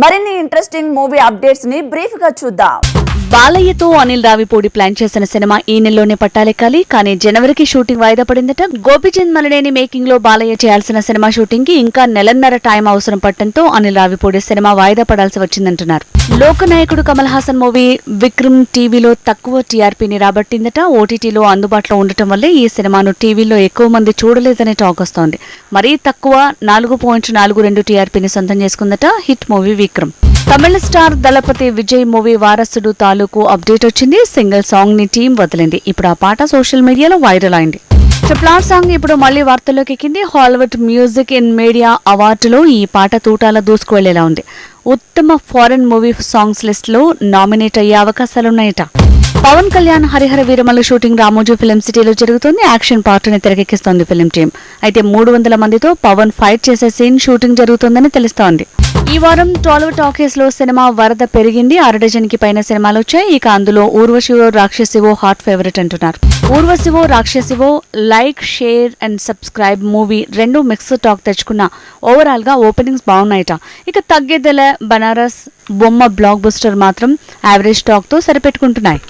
మరిన్ని interesting movie అప్డేట్స్ని బ్రీఫ్గా చూద్దాం. బాలయ్యతో అనిల్ రావిపూడి ప్లాన్ చేసిన సినిమా ఈ నెలలోనే పట్టాలెక్కాలి కానీ జనవరికి షూటింగ్ వాయిదా పడిందట. గోపిచంద్ మలనేని మేకింగ్లో బాలయ్య చేయాల్సిన సినిమా షూటింగ్కి ఇంకా నెలన్నర టైం అవసరం పట్టడంతో అనిల్ రావిపూడి సినిమా వాయిదా పడాల్సి వచ్చిందంటున్నారు. లోకనాయకుడు కమల్ హాసన్ మూవీ విక్రమ్ టీవీలో తక్కువ టీఆర్పీని రాబట్టిందట. ఓటీటీలో అందుబాటులో ఉండటం వల్లే ఈ సినిమాను టీవీలో ఎక్కువ మంది చూడలేదనే టాక్ వస్తోంది మరీ తక్కువ నాలుగు పాయింట్ నాలుగు రెండు టీఆర్పీని సొంతం చేసుకుందట హిట్ మూవీ విక్రమ్. తమిళ స్టార్ దళపతి విజయ్ మూవీ వారసుడు తాలూకు అప్డేట్ వచ్చింది. సింగిల్ సాంగ్ని టీం వదిలింది. ఇప్పుడు ఆ పాట సోషల్ మీడియాలో వైరల్ అయింది. ట్రిపుల్ ఆర్ సాంగ్ ఇప్పుడు మళ్ళీ వార్తల్లోకి ఎక్కింది. హాలీవుడ్ మ్యూజిక్ ఇన్ మీడియా అవార్డులో ఈ పాట తూటాల దూసుకువెళ్ళేలా ఉంది. ఉత్తమ ఫారెన్ మూవీ సాంగ్స్ లిస్ట్లో నామినేట్ అయ్యే అవకాశాలున్నాయట. పవన్ కళ్యాణ్ హరిహర వీరమల షూటింగ్ రామోజీ ఫిలిం సిటీలో జరుగుతుంది. యాక్షన్ పార్ట్ని తెరకెక్కిస్తోంది ఫిలిం టీం. అయితే మూడు వందల మందితో పవన్ ఫైట్ చేసే సీన్ షూటింగ్ జరుగుతుందని తెలుస్తోంది. ఈ వారం టాలీవుడ్ టాకీస్లో సినిమా వరద పెరిగింది. అర డజన్కి పైన సినిమాలు వచ్చాయి. ఇక అందులో ఊర్వశివో రాక్షసివో హాట్ ఫేవరెట్ అంటున్నారు. Urvasivo Rakshasivo like share and subscribe movie రెండు మిక్స్ టాక్ తెచ్చుకున్న ఓవరాల్గా ఓపెనింగ్స్ బాగున్నాయట. ఇక తగ్గేదెల బనారస్ బొమ్మ బ్లాక్ బస్టర్ మాత్రం యావరేజ్ టాక్తో సరిపెట్టుకుంటున్నాయి.